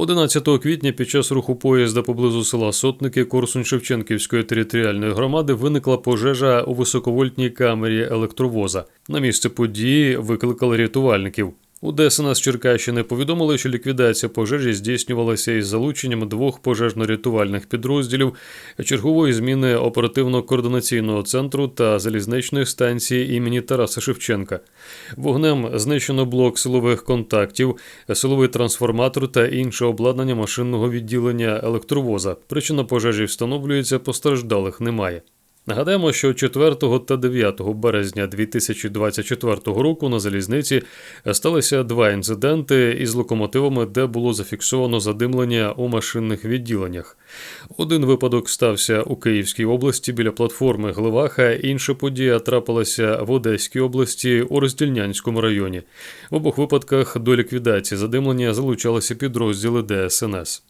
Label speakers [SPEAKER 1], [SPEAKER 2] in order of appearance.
[SPEAKER 1] 11 квітня під час руху поїзда поблизу села Сотники Корсунь-Шевченківської територіальної громади виникла пожежа у високовольтній камері електровоза. На місце події викликали рятувальників. У ДСНС Черкащини повідомили, що ліквідація пожежі здійснювалася із залученням двох пожежно-рятувальних підрозділів, чергової зміни оперативно-координаційного центру та залізничної станції імені Тараса Шевченка. Вогнем знищено блок силових контактів, силовий трансформатор та інше обладнання машинного відділення електровоза. Причина пожежі встановлюється, постраждалих немає. Нагадаємо, що 4 та 9 березня 2024 року на залізниці сталися два інциденти із локомотивами, де було зафіксовано задимлення у машинних відділеннях. Один випадок стався у Київській області біля платформи Гливаха, інша подія трапилася в Одеській області у Роздільнянському районі. В обох випадках до ліквідації задимлення залучалися підрозділи ДСНС.